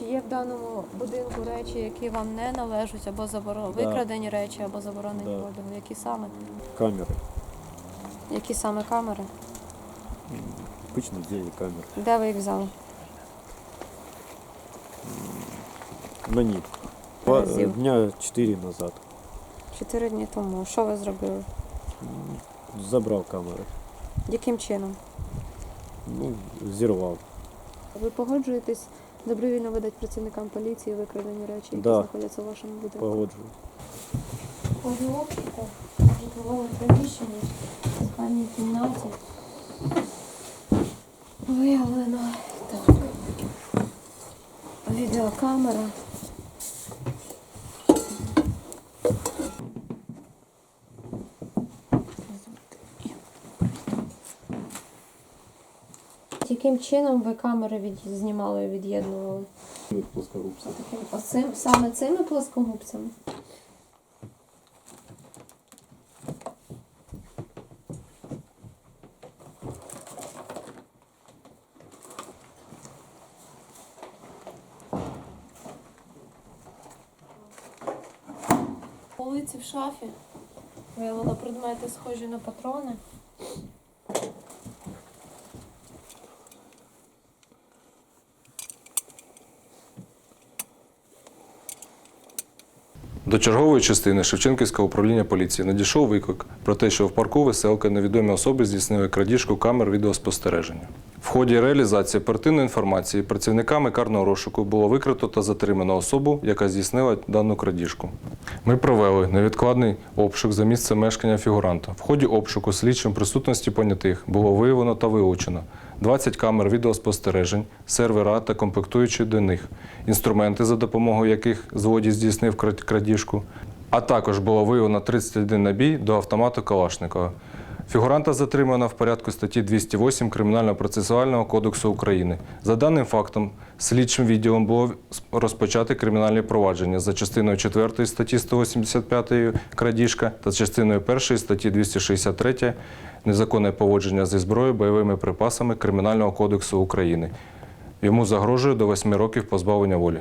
Чи є в даному будинку речі, які вам не належать або заборонені, Да. викрадені речі або заборонені Да. продажу? Які саме? Камеры. Які саме камери? Обычно деньги камеры. Де ви їх взяли? На них. По- Разів. дня 4 назад. Чотири дні тому. Що ви зробили? Забрал камеры. Яким чином? Ну, взорвал. Ви погоджуєтесь добровільно видати працівникам поліції викрадені речі, які Да. знаходяться у вашому будинку? Погоджую. Ході обшуку в житловому приміщенні в спальній кімнаті виявлено так. Відеокамера. Яким чином ви камери від... знімали і від'єднували? Плоскорубцы. Таким, оцим, саме цими плоскогубцями? Полиці в шафі виявила предмети, схожі на патрони. До чергової частини Шевченківського управління поліції надійшов виклик про те, що в парку веселка невідомі особи здійснили крадіжку камер відеоспостереження. В ході реалізації оперативної інформації працівниками карного розшуку було викрито та затримано особу, яка здійснила дану крадіжку. Ми провели невідкладний обшук за місцем мешкання фігуранта. В ході обшуку слідчим присутності понятих було виявлено та вилучено 20 камер відеоспостережень, сервера та комплектуючі до них, інструменти, за допомогою яких зводі здійснив крадіжку, а також було виявлено 31 набій до автомату Калашникова. Фігуранта затримано в порядку статті 208 Кримінального процесуального кодексу України. За даним фактом, слідчим відділом було розпочати кримінальне провадження за частиною 4 статті 185 крадіжка та частиною 1 статті 263 незаконне поводження зі зброєю, бойовими припасами Кримінального кодексу України. Йому загрожує до 8 років позбавлення волі.